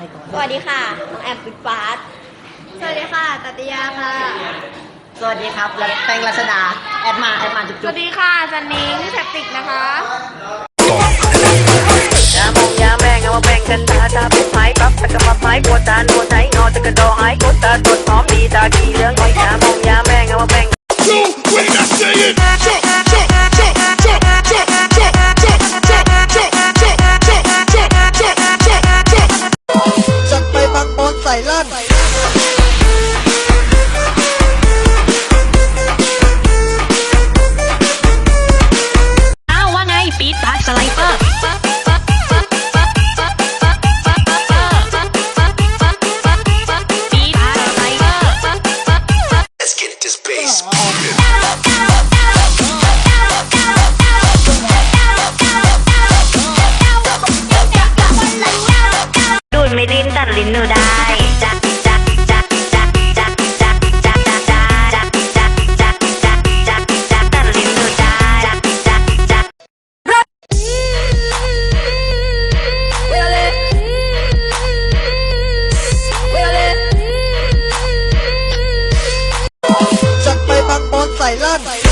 รก่อนสวัสดีค่ะน้องแอมปิดฟาสสวัสดีค่ะตัตยาค่ะ สวัสดีครับและแป้งรัชดา แอดมาแอดมาจุ๊บสจุ๊วับสดีค่ะจันนิงแท็กติกนะคะ ยามองยาแม่งเอามาแบ่งกันตาตาเป็นไม้ปั๊บตะกะมาไม้ปวดตาหนวดไหนงอตะกะดอหายกดตาตรวจพร้อมดีตาดีเหลืองหอยยามองยาแม่งเอามาแบ่ง So when I say it, ส่ลั่นอ้าวว่าไงปีดปาร์ตสไลเปอร์ปีดปาร์ตสไลเปอร์ Let's get this bass pumping. ดูดไม่ลิ้นตัดลิ้นหนูได้ 烂。